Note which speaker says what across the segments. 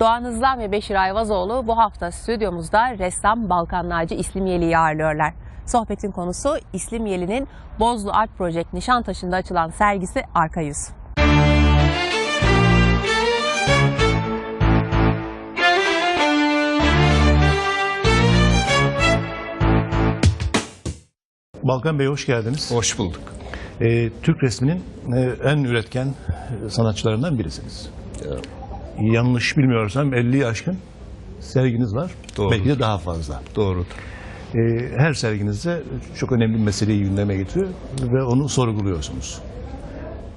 Speaker 1: Doğan Hızlan ve Beşir Ayvazoğlu bu hafta stüdyomuzda ressam Balkan Naci İslimyeli'yi ağırlıyorlar. Sohbetin konusu İslimyeli'nin Bozlu Art Project Nişantaşı'nda açılan sergisi Arka Yüz.
Speaker 2: Balkan Bey hoş geldiniz.
Speaker 3: Hoş bulduk.
Speaker 2: Ee, Türk resminin e, en üretken e, sanatçılarından birisiniz. Yanlış bilmiyorsam 50'yi aşkın serginiz var.
Speaker 3: Doğrudur.
Speaker 2: Belki de daha fazla.
Speaker 3: Doğrudur.
Speaker 2: Ee, her serginizde çok önemli bir meseleyi gündeme getiriyor ve onu sorguluyorsunuz.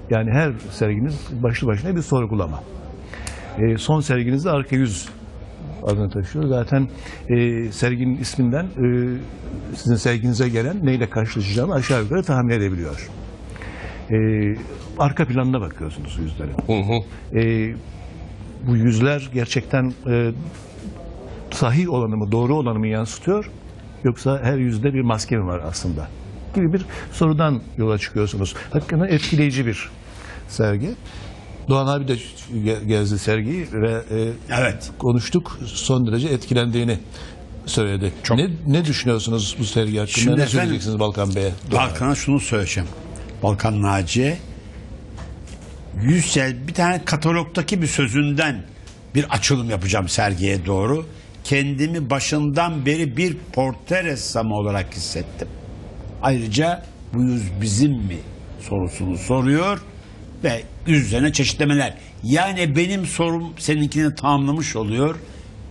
Speaker 2: Yani her serginiz başlı başına bir sorgulama. Ee, son serginizde Arka Yüz adını taşıyor. Zaten e, serginin isminden e, sizin serginize gelen neyle karşılaşacağını aşağı yukarı tahmin edebiliyor. E, arka planına bakıyorsunuz yüzlerin.
Speaker 3: Hı hı.
Speaker 2: E, bu yüzler gerçekten e, sahih olanı mı, doğru olanı mı yansıtıyor? Yoksa her yüzde bir maske mi var aslında? Gibi bir sorudan yola çıkıyorsunuz. Hakikaten etkileyici bir sergi. Doğan abi de ge- gezdi sergiyi ve e,
Speaker 4: Evet.
Speaker 2: konuştuk. Son derece etkilendiğini söyledi.
Speaker 4: Çok.
Speaker 2: Ne, ne düşünüyorsunuz bu sergi hakkında?
Speaker 4: Şimdi
Speaker 2: ne
Speaker 4: efendim-
Speaker 2: söyleyeceksiniz Balkan Bey'e?
Speaker 4: Balkan'a şunu söyleyeceğim. Balkan Naci'ye Yüksel bir tane katalogdaki bir sözünden bir açılım yapacağım sergiye doğru. Kendimi başından beri bir portre ressamı olarak hissettim. Ayrıca bu yüz bizim mi sorusunu soruyor ve üzerine çeşitlemeler. Yani benim sorum seninkini tamamlamış oluyor.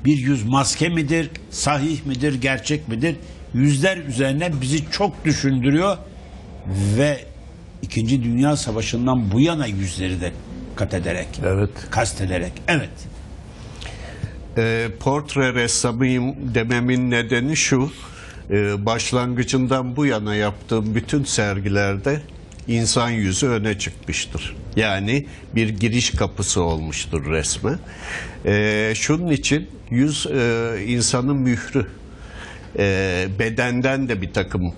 Speaker 4: Bir yüz maske midir, sahih midir, gerçek midir? Yüzler üzerine bizi çok düşündürüyor ve İkinci Dünya Savaşı'ndan bu yana yüzleri de kat ederek,
Speaker 2: Evet.
Speaker 4: kastederek. Evet.
Speaker 3: Ee, portre ressamıyım dememin nedeni şu. e, başlangıcından bu yana yaptığım bütün sergilerde insan yüzü öne çıkmıştır. Yani bir giriş kapısı olmuştur resme. Ee, şunun için yüz e, insanın mührü. Ee, bedenden de bir takım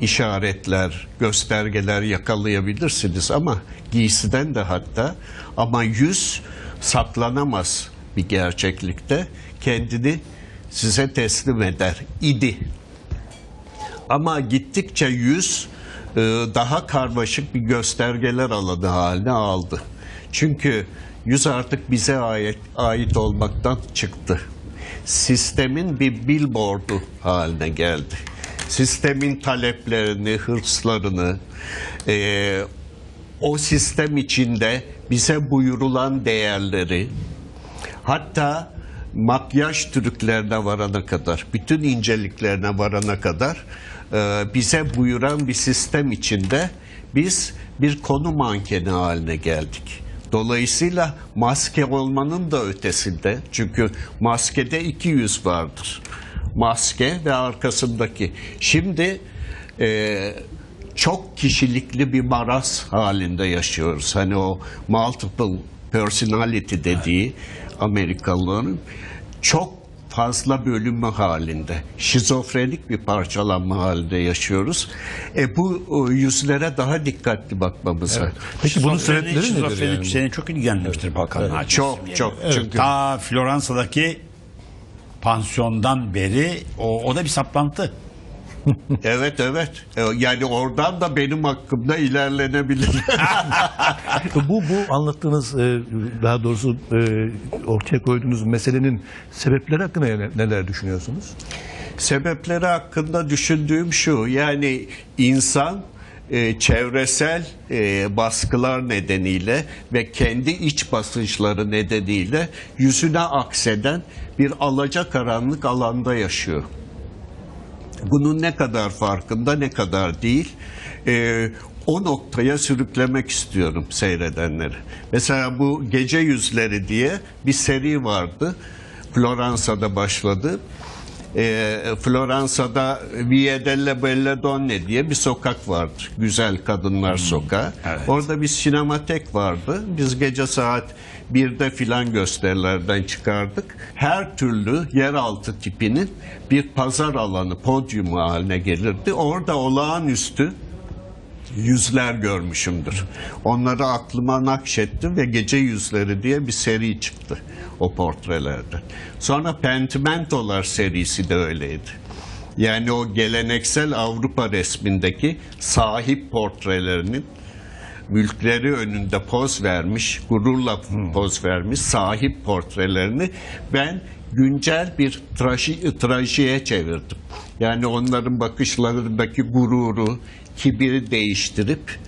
Speaker 3: işaretler, göstergeler yakalayabilirsiniz ama giysiden de hatta ama yüz saklanamaz bir gerçeklikte kendini size teslim eder idi. Ama gittikçe yüz e, daha karmaşık bir göstergeler alanı haline aldı. Çünkü yüz artık bize ait, ait olmaktan çıktı. Sistemin bir billboardu haline geldi. Sistemin taleplerini, hırslarını, e, o sistem içinde bize buyurulan değerleri, hatta makyaj trüklerine varana kadar, bütün inceliklerine varana kadar e, bize buyuran bir sistem içinde biz bir konu mankeni haline geldik. Dolayısıyla maske olmanın da ötesinde, çünkü maskede iki yüz vardır. Maske ve arkasındaki. Şimdi e, çok kişilikli bir maraz halinde yaşıyoruz. Hani o multiple personality dediği Amerikalıların çok fazla bölünme halinde, şizofrenik bir parçalanma halinde yaşıyoruz. E bu yüzlere daha dikkatli bakmamız lazım.
Speaker 2: Peki bunun sebepleri nedir
Speaker 4: şizofrenik
Speaker 2: yani?
Speaker 4: seni çok ilgilenmiştir Balkan Naci.
Speaker 3: Çok çok çünkü
Speaker 4: Ta Floransa'daki pansiyondan beri o, o da bir saplantı.
Speaker 3: evet evet E, yani oradan da benim hakkımda ilerlenebilir.
Speaker 2: Bu bu anlattığınız e, daha doğrusu e, ortaya koyduğunuz meselenin sebepleri hakkında ne- neler düşünüyorsunuz?
Speaker 3: Sebepleri hakkında düşündüğüm şu yani insan e, çevresel e, baskılar nedeniyle ve kendi iç basınçları nedeniyle yüzüne akseden bir alacakaranlık alanda yaşıyor. Bunun ne kadar farkında ne kadar değil. E, o noktaya sürüklemek istiyorum seyredenleri. Mesela bu Gece Yüzleri diye bir seri vardı. Floransa'da başladı. E, Floransa'da Via delle Belle Donne diye bir sokak vardır. Güzel Kadınlar Sokağı.
Speaker 4: evet.
Speaker 3: Orada bir sinematek vardı. Biz gece saat 1'de filan gösterilerden çıkardık. Her türlü yeraltı tipinin bir pazar alanı, podyumu haline gelirdi. Orada olağanüstü yüzler görmüşümdür. Onları aklıma nakşettim ve Gece Yüzleri diye bir seri çıktı o portrelerden. Sonra Pentimentolar serisi de öyleydi. Yani o geleneksel Avrupa resmindeki sahip portrelerinin mülkleri önünde poz vermiş, gururla poz vermiş sahip portrelerini ben güncel bir traji, trajiye çevirdim. Yani onların bakışlarındaki gururu, kibiri değiştirip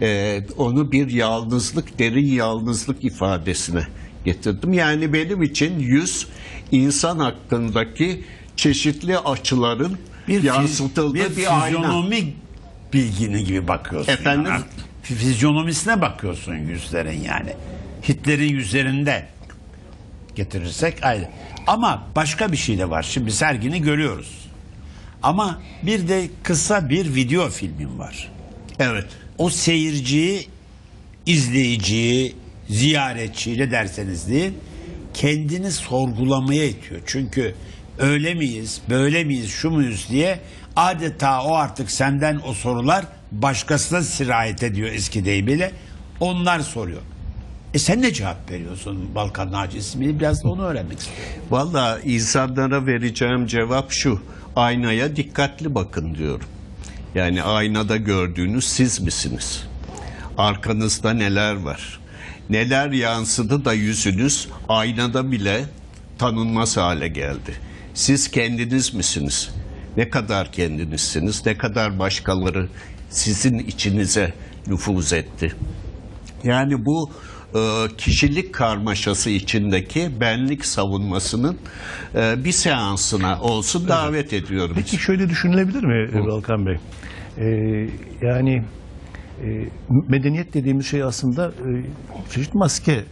Speaker 3: e, onu bir yalnızlık, derin yalnızlık ifadesine getirdim. Yani benim için yüz insan hakkındaki çeşitli açıların
Speaker 4: bir,
Speaker 3: yansıtıldığı
Speaker 4: bir,
Speaker 3: bir, ayna.
Speaker 4: fizyonomi bilgini gibi bakıyorsun.
Speaker 3: Efendim?
Speaker 4: Yani. Fizyonomisine bakıyorsun yüzlerin yani. Hitler'in yüzlerinde getirirsek ayrı. Ama başka bir şey de var. Şimdi sergini görüyoruz. Ama bir de kısa bir video filmin var.
Speaker 3: Evet.
Speaker 4: O seyirciyi, izleyiciyi, ziyaretçiyi ne derseniz deyin kendini sorgulamaya itiyor. Çünkü öyle miyiz, böyle miyiz, şu muyuz diye adeta o artık senden o sorular başkasına sirayet ediyor eski deyimiyle. Onlar soruyor. E sen ne cevap veriyorsun Balkan Naci ismini? Biraz da onu öğrenmek istiyorum.
Speaker 3: Valla insanlara vereceğim cevap şu. Aynaya dikkatli bakın diyorum. Yani aynada gördüğünüz siz misiniz? Arkanızda neler var? Neler yansıdı da yüzünüz aynada bile tanınmaz hale geldi. Siz kendiniz misiniz? Ne kadar kendinizsiniz? Ne kadar başkaları sizin içinize nüfuz etti? Yani bu kişilik karmaşası içindeki benlik savunmasının e, bir seansına olsun davet ediyorum.
Speaker 2: Peki şöyle düşünülebilir mi Balkan Bey? Ee, yani e, medeniyet dediğimiz şey aslında e, çeşit maske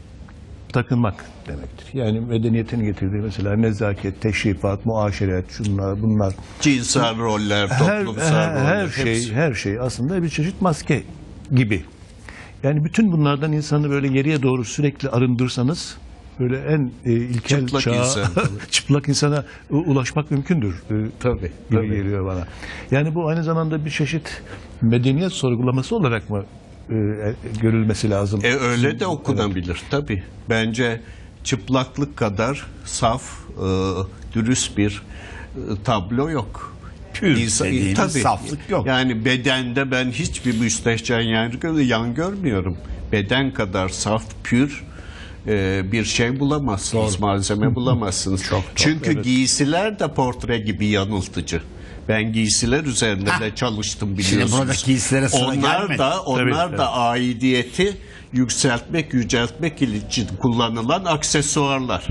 Speaker 2: takınmak demektir. Yani medeniyetin getirdiği mesela nezaket, teşrifat, muaşeret, şunlar bunlar.
Speaker 3: Cinsel roller,
Speaker 2: Her,
Speaker 3: toplumsal
Speaker 2: her,
Speaker 3: roller.
Speaker 2: her şey
Speaker 3: hepsi.
Speaker 2: her şey aslında bir çeşit maske gibi. Yani bütün bunlardan insanı böyle geriye doğru sürekli arındırsanız böyle en e, ilkel
Speaker 3: Çıplak
Speaker 2: çağa,
Speaker 3: insan.
Speaker 2: çıplak insana ulaşmak mümkündür. e,
Speaker 3: Tabii, tabii.
Speaker 2: geliyor bana. Yani bu aynı zamanda bir çeşit medeniyet sorgulaması olarak mı e, e, görülmesi lazım?
Speaker 3: E, öyle de okunabilir tabii. Bence çıplaklık kadar saf, e, dürüst bir e, tablo yok.
Speaker 4: Pür
Speaker 3: İnsan-
Speaker 4: dediğimiz
Speaker 3: tabii.
Speaker 4: saflık yok.
Speaker 3: Yani bedende ben hiçbir müstehcen yan, yan görmüyorum. Beden kadar saf, pür e, bir şey bulamazsınız, malzeme bulamazsınız. Çünkü giysiler de portre gibi yanıltıcı. Ben giysiler üzerinde de çalıştım biliyorsunuz.
Speaker 4: buradaki giysilere sıra
Speaker 3: onlar
Speaker 4: gelmedi.
Speaker 3: da onlar
Speaker 2: Tabii,
Speaker 3: da aidiyeti yükseltmek, yüceltmek için kullanılan aksesuarlar.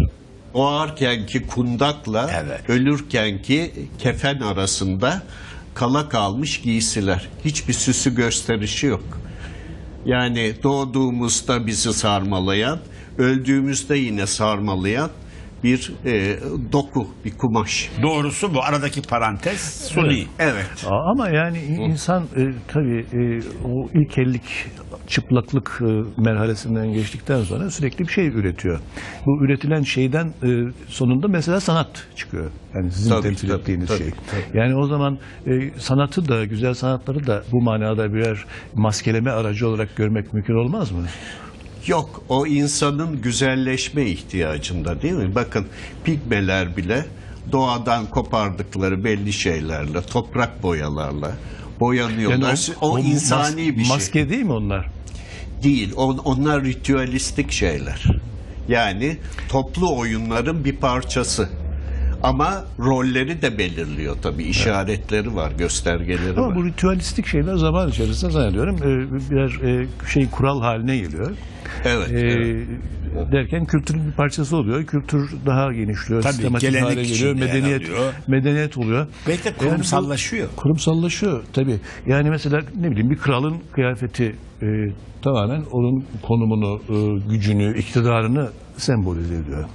Speaker 3: Doğarkenki kundakla
Speaker 4: Evet.
Speaker 3: ölürkenki kefen arasında kala kalmış giysiler. Hiçbir süsü gösterişi yok. Yani doğduğumuzda bizi sarmalayan, öldüğümüzde yine sarmalayan bir e, doku, bir kumaş.
Speaker 4: Doğrusu bu aradaki parantez suni.
Speaker 3: Evet.
Speaker 2: Aa, Ama yani insan e, tabii e, o ilkellik, çıplaklık e, merhalesinden geçtikten sonra sürekli bir şey üretiyor. Bu üretilen şeyden e, sonunda mesela sanat çıkıyor. Yani sizin
Speaker 3: Tabii,
Speaker 2: temsil
Speaker 3: tabii,
Speaker 2: ettiğiniz
Speaker 3: tabii,
Speaker 2: şey.
Speaker 3: tabii.
Speaker 2: Yani o zaman e, sanatı da, güzel sanatları da bu manada birer maskeleme aracı olarak görmek mümkün olmaz mı?
Speaker 3: Yok, o insanın güzelleşme ihtiyacında değil mi? Bakın pigmeler bile doğadan kopardıkları belli şeylerle, toprak boyalarla boyanıyorlar. o,
Speaker 2: mas-
Speaker 3: insani bir şey
Speaker 2: Maske değil mi onlar?
Speaker 3: değil. On- onlar ritüelistik şeyler. Yani toplu oyunların bir parçası. Ama rolleri de belirliyor tabii. işaretleri var, göstergeleri
Speaker 2: Ama
Speaker 3: var.
Speaker 2: bu ritüelistik şeyler zaman içerisinde zannediyorum e, birer e, şey kural haline geliyor.
Speaker 3: Evet.
Speaker 2: E,
Speaker 3: evet.
Speaker 2: derken kültürün bir parçası oluyor. Kültür daha genişliyor,
Speaker 4: Tabii,
Speaker 2: sistematik
Speaker 4: gelenek
Speaker 2: hale geliyor,
Speaker 4: içinde yer
Speaker 2: medeniyet
Speaker 4: alıyor.
Speaker 2: medeniyet oluyor.
Speaker 4: Belki de
Speaker 2: Yani bu-
Speaker 4: kurumsallaşıyor.
Speaker 2: kurumsallaşıyor tabii. Yani mesela ne bileyim bir kralın kıyafeti e, tamamen onun konumunu, e, gücünü, iktidarını sembolize ediyor.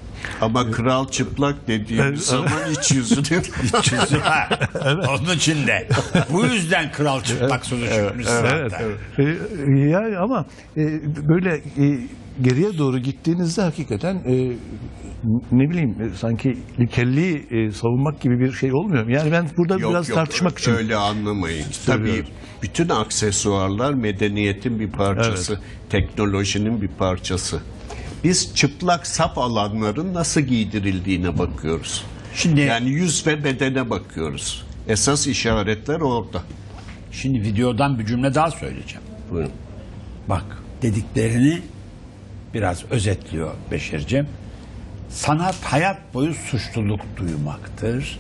Speaker 3: Ama kral çıplak dediğimiz
Speaker 2: Evet.
Speaker 3: zaman iç yüzünü
Speaker 4: Çözüm var. Onun için de. Bu yüzden kral çıplak sözü çıkmış
Speaker 2: Evet.
Speaker 4: zaten.
Speaker 2: E, yani ama e, böyle e, geriye doğru gittiğinizde hakikaten e, ne bileyim e, sanki ilkelliği e, savunmak gibi bir şey olmuyor mu? Yani ben burada
Speaker 3: Yok,
Speaker 2: biraz
Speaker 3: yok,
Speaker 2: tartışmak için
Speaker 3: Öyle anlamayın. Tabii
Speaker 2: söylüyorum.
Speaker 3: bütün aksesuarlar medeniyetin bir parçası, teknolojinin bir parçası. Biz çıplak saf alanların nasıl giydirildiğine bakıyoruz.
Speaker 4: Şimdi
Speaker 3: Yani yüz ve bedene bakıyoruz. Esas işaretler orada.
Speaker 4: şimdi videodan bir cümle daha söyleyeceğim.
Speaker 3: Buyurun.
Speaker 4: Bak dediklerini biraz özetliyor Beşir'cim. Sanat hayat boyu suçluluk duymaktır.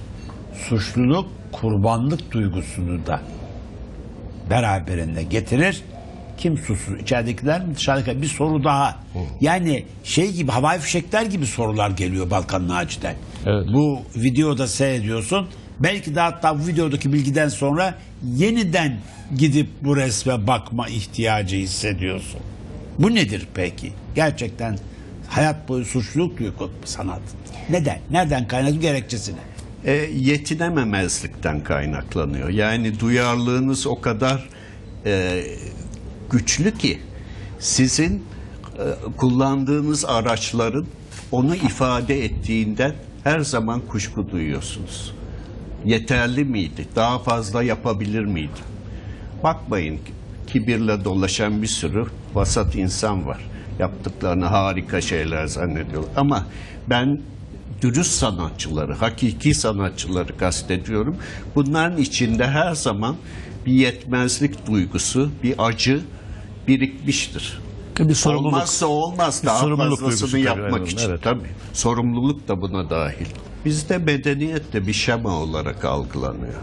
Speaker 4: Suçluluk kurbanlık duygusunu da beraberinde getirir. Kim susuz? İçeridekiler mi dışarıdakiler? Bir soru daha. Yani şey gibi havai fişekler gibi sorular geliyor Balkan Naci'den.
Speaker 2: Evet.
Speaker 4: Bu videoda seyrediyorsun. Belki de hatta bu videodaki bilgiden sonra yeniden gidip bu resme bakma ihtiyacı hissediyorsun. Bu nedir peki? Gerçekten hayat boyu suçluluk duyuyor sanat. Neden? Nereden kaynaklı gerekçesine?
Speaker 3: E, yetinememezlikten kaynaklanıyor. Yani duyarlılığınız o kadar e, güçlü ki sizin e, kullandığınız araçların onu ifade ettiğinden her zaman kuşku duyuyorsunuz. Yeterli miydi? Daha fazla yapabilir miydim? Bakmayın kibirle dolaşan bir sürü vasat insan var. Yaptıklarını harika şeyler zannediyorlar. Ama ben dürüst sanatçıları, hakiki sanatçıları kastediyorum. Bunların içinde her zaman bir yetmezlik duygusu, bir acı birikmiştir.
Speaker 2: bir sorumluluk.
Speaker 3: Olmazsa olmaz daha
Speaker 2: sorumluluk
Speaker 3: fazlasını
Speaker 2: tabii,
Speaker 3: yapmak
Speaker 2: evet,
Speaker 3: için.
Speaker 2: evet.
Speaker 3: Tabii. Sorumluluk da buna dahil. Bizde medeniyet de bir şema olarak algılanıyor.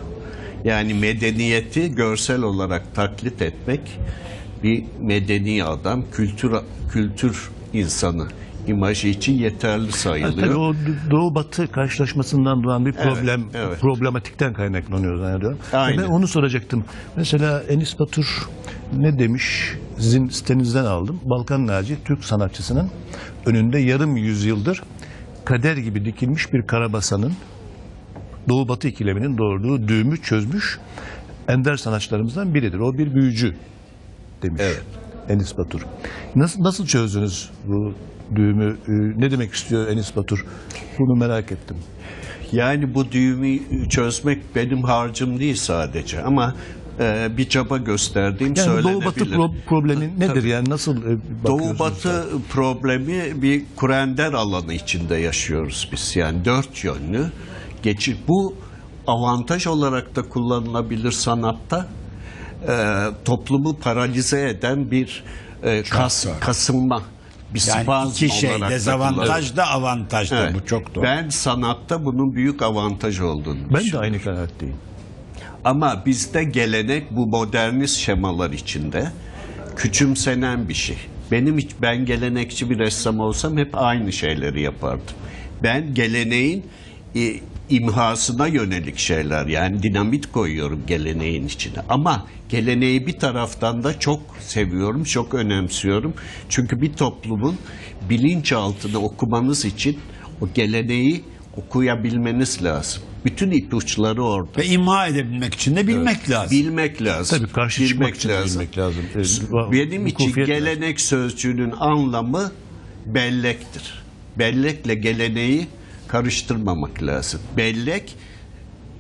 Speaker 3: Yani medeniyeti görsel olarak taklit etmek bir medeni adam, kültür kültür insanı imajı için yeterli sayılıyor.
Speaker 2: tabii o doğu batı karşılaşmasından doğan bir problem,
Speaker 3: evet.
Speaker 2: problematikten kaynaklanıyor zannediyorum.
Speaker 3: Aynen.
Speaker 2: Ben onu soracaktım. Mesela Enis Batur ne demiş? Sizin sitenizden aldım. Balkan Naci Türk sanatçısının önünde yarım yüzyıldır kader gibi dikilmiş bir karabasanın Doğu Batı ikileminin doğurduğu düğümü çözmüş ender sanatçılarımızdan biridir. O bir büyücü demiş
Speaker 3: Evet.
Speaker 2: Enis Batur. Nasıl, nasıl çözdünüz bu düğümü? Ee, Ne demek istiyor Enis Batur? Bunu merak ettim.
Speaker 3: Yani bu düğümü çözmek benim harcım değil sadece ama e, bir çaba gösterdiğim
Speaker 2: Yani
Speaker 3: söylenebilir.
Speaker 2: Doğu Batı pro- problemi nedir?
Speaker 3: Tabii.
Speaker 2: Yani nasıl e,
Speaker 3: Doğu? Batı problemi bir kurender alanı içinde yaşıyoruz biz. Yani dört yönlü geçiş. Bu avantaj olarak da kullanılabilir sanatta. Ee, toplumu paralize eden bir e, kas,
Speaker 4: doğru.
Speaker 3: kasılma, bir
Speaker 4: Yani iki şey dezavantaj da avantaj da
Speaker 3: Evet.
Speaker 4: bu çok doğru.
Speaker 3: Ben sanatta bunun büyük avantaj olduğunu
Speaker 2: Ben de aynı kanaatteyim.
Speaker 3: Ama bizde gelenek bu modernist şemalar içinde küçümsenen bir şey. Benim hiç ben gelenekçi bir ressam olsam hep aynı şeyleri yapardım. Ben geleneğin e, imhasına yönelik şeyler yani dinamit koyuyorum geleneğin içine. Ama geleneği bir taraftan da çok seviyorum, çok önemsiyorum. Çünkü bir toplumun bilinçaltını okumanız için o geleneği okuyabilmeniz lazım. Bütün ipuçları orada.
Speaker 4: Ve imha edebilmek için de bilmek lazım.
Speaker 3: Bilmek lazım.
Speaker 2: Tabii karşı çıkmak için de bilmek lazım. E,
Speaker 3: Benim için
Speaker 2: hukukiyet lazım.
Speaker 3: gelenek sözcüğünün anlamı bellektir. Bellekle geleneği karıştırmamak lazım. Bellek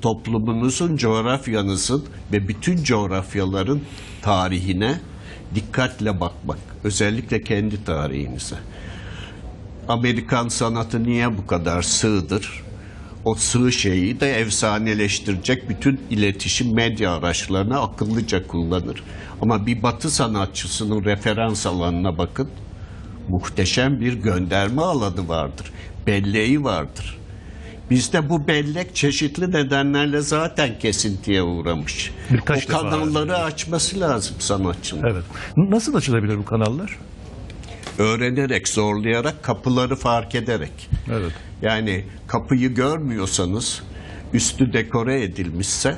Speaker 3: toplumunuzun, coğrafyanızın ve bütün coğrafyaların tarihine dikkatle bakmak. Özellikle kendi tarihinize. Amerikan sanatı niye bu kadar sığdır? O sığ şeyi de efsaneleştirecek bütün iletişim medya araçlarını akıllıca kullanır. Ama bir batı sanatçısının referans alanına bakın. Muhteşem bir gönderme alanı vardır. Belleği vardır. Bizde bu bellek çeşitli nedenlerle zaten kesintiye uğramış.
Speaker 2: Birkaç
Speaker 3: o kanalları açması lazım sanatçının.
Speaker 2: Evet. Nasıl açılabilir bu kanallar?
Speaker 3: Öğrenerek, zorlayarak, kapıları fark ederek.
Speaker 2: Evet.
Speaker 3: Yani kapıyı görmüyorsanız, üstü dekore edilmişse,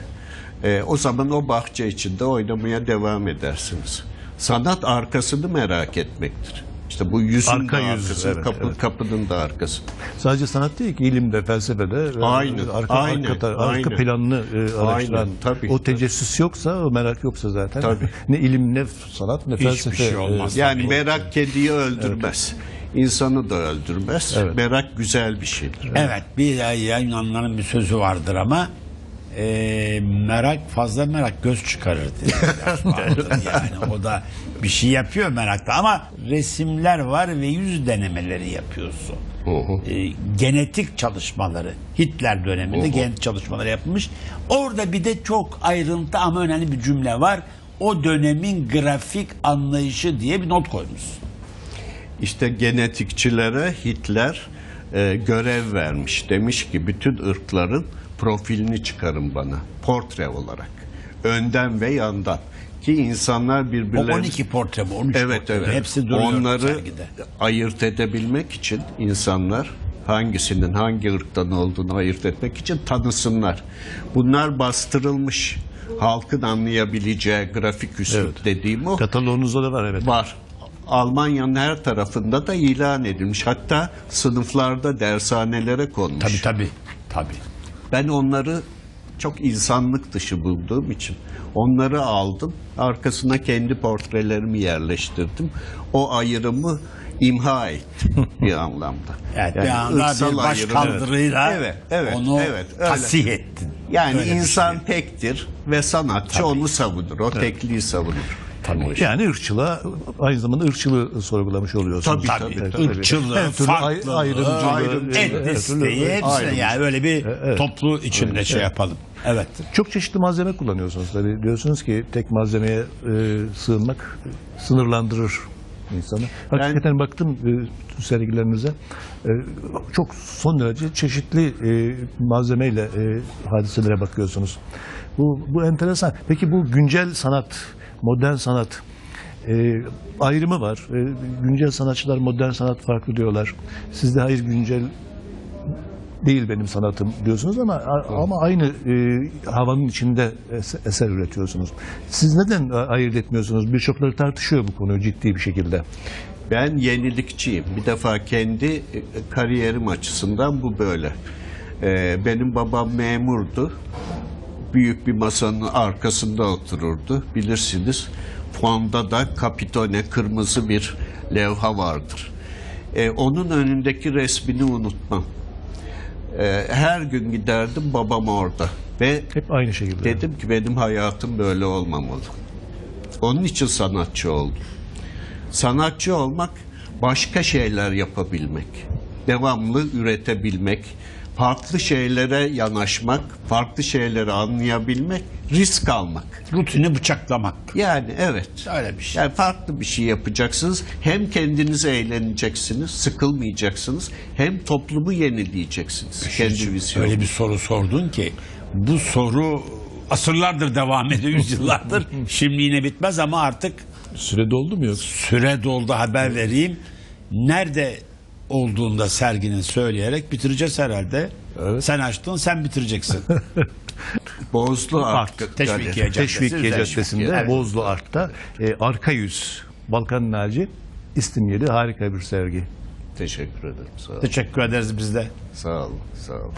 Speaker 3: e, o zaman o bahçe içinde oynamaya devam edersiniz. Sanat arkasını merak etmektir. İşte bu yüzün
Speaker 2: Arka
Speaker 3: de
Speaker 2: yüz,
Speaker 3: arkası,
Speaker 2: evet,
Speaker 3: kapı,
Speaker 2: evet.
Speaker 3: kapının da arkası.
Speaker 2: Sadece sanat değil ki ilimde, felsefede e,
Speaker 3: Aynen,
Speaker 2: arka,
Speaker 3: aynen,
Speaker 2: arka, arka
Speaker 3: aynen.
Speaker 2: planını e, araştıran
Speaker 3: tabii,
Speaker 2: o
Speaker 3: tabii.
Speaker 2: tecessüs yoksa, o merak yoksa zaten
Speaker 3: Tabii.
Speaker 2: ne ilim, ne sanat, ne
Speaker 4: Hiçbir
Speaker 2: felsefe.
Speaker 4: şey olmaz.
Speaker 2: e,
Speaker 3: Yani
Speaker 4: Tabii.
Speaker 3: merak kediyi öldürmez. İnsanı da öldürmez.
Speaker 2: Evet.
Speaker 3: Merak güzel bir şeydir.
Speaker 4: Evet bir ya Yunanların bir sözü vardır ama e, merak fazla merak göz çıkarır diye bir yani o da bir şey yapıyor merakta ama resimler var ve yüz denemeleri yapıyorsun. E, genetik çalışmaları Hitler döneminde genetik çalışmaları yapılmış. Orada bir de çok ayrıntı ama önemli bir cümle var. O dönemin grafik anlayışı diye bir not koymuşsun.
Speaker 3: İşte genetikçilere Hitler e, görev vermiş. Demiş ki bütün ırkların profilini çıkarın bana portre olarak. Önden ve yandan. Ki insanlar
Speaker 4: O
Speaker 3: birbirlerine...
Speaker 4: 12 portre bu 13
Speaker 3: Evet
Speaker 4: portre.
Speaker 3: evet.
Speaker 4: Hepsi duruyor
Speaker 3: Onları
Speaker 4: sergide.
Speaker 3: ayırt edebilmek için insanlar hangisinin hangi ırktan olduğunu ayırt etmek için tanısınlar. Bunlar bastırılmış. Halkın anlayabileceği grafik üslup
Speaker 2: Evet.
Speaker 3: dediğim o
Speaker 2: Kataloğunuzda da var evet.
Speaker 3: var. Almanya'nın her tarafında da ilan edilmiş. Hatta sınıflarda dershanelere konmuş.
Speaker 4: Tabii tabii. Tabii.
Speaker 3: Ben onları çok insanlık dışı bulduğum için onları aldım. Arkasına kendi portrelerimi yerleştirdim. O ayrımı imha ettim bir anlamda.
Speaker 4: Evet,
Speaker 3: Yani
Speaker 4: bir anda bir baş
Speaker 3: ayrımı-
Speaker 4: kaldırıyla
Speaker 3: Evet, evet,
Speaker 4: onu
Speaker 3: evet, öyle.
Speaker 4: tasih ettin.
Speaker 3: Yani
Speaker 4: Öyle
Speaker 3: insan
Speaker 4: şey.
Speaker 3: tektir ve sanatçı onu savunur. O tekliği savunur.
Speaker 4: Tabii.
Speaker 2: Yani ırkçılığa aynı zamanda ırkçılığı sorgulamış oluyorsunuz.
Speaker 3: Tabii,
Speaker 4: Tabii.
Speaker 3: tabii, tabii.
Speaker 4: Irkçılığı,
Speaker 2: Her türlü
Speaker 4: farklılığı,
Speaker 2: ayrımcılığı,
Speaker 3: ayrımcılığı,
Speaker 4: etnisliği
Speaker 3: ayrımcılığı.
Speaker 4: yani öyle bir
Speaker 2: Evet.
Speaker 4: toplu içinde şey yapalım. Evet.
Speaker 2: Çok çeşitli malzeme kullanıyorsunuz tabii. Diyorsunuz ki tek malzemeye e, sığınmak sınırlandırır insanı. Hakikaten baktım e, sergilerinize e, çok son derece çeşitli e, malzemeyle e, hadiselere bakıyorsunuz. Bu, bu enteresan. Peki bu güncel sanat, modern sanat e, ayrımı var. E, güncel sanatçılar modern sanat farklı diyorlar. Sizde hayır güncel değil benim sanatım diyorsunuz ama ama aynı e, havanın içinde es- eser üretiyorsunuz. Siz neden ayırt etmiyorsunuz? Birçokları tartışıyor bu konuyu ciddi bir şekilde.
Speaker 3: Ben yenilikçiyim. Bir defa kendi e, kariyerim açısından bu böyle. Ee, benim babam memurdu. Büyük bir masanın arkasında otururdu. Bilirsiniz fonda da Capitone kırmızı bir levha vardır. Ee, onun önündeki resmini unutmam. Ee, her gün giderdim babam orada. Ve
Speaker 2: Hep aynı şekilde.
Speaker 3: Dedim ki benim hayatım böyle olmamalı. Onun için sanatçı oldum. Sanatçı olmak başka şeyler yapabilmek, devamlı üretebilmek, farklı şeylere yanaşmak, farklı şeyleri anlayabilmek, risk almak.
Speaker 4: Rutini bıçaklamak.
Speaker 3: Yani evet.
Speaker 4: Öyle bir şey.
Speaker 3: Yani farklı bir şey yapacaksınız. Hem kendiniz eğleneceksiniz, sıkılmayacaksınız. Hem toplumu yenileyeceksiniz. Kendi vizyonu.
Speaker 4: Öyle bir soru sordun ki bu soru asırlardır devam ediyor, yüzyıllardır. Şimdi yine bitmez ama artık
Speaker 2: Süre doldu mu yoksa?
Speaker 4: süre doldu haber vereyim. Nerede olduğunda serginin söyleyerek bitireceğiz herhalde. Sen açtın sen bitireceksin.
Speaker 3: Bozlu Art
Speaker 4: Teşvikiye. Caddesi.
Speaker 2: Teşvikiye Caddesi'nde
Speaker 4: Evet.
Speaker 2: Bozlu Art'ta e, Arka Yüz Balkan Naci İstimyeli harika bir sergi.
Speaker 3: Teşekkür ederim. Sağ olun.
Speaker 4: Teşekkür ederiz biz de.
Speaker 3: Sağ olun. Sağ olun.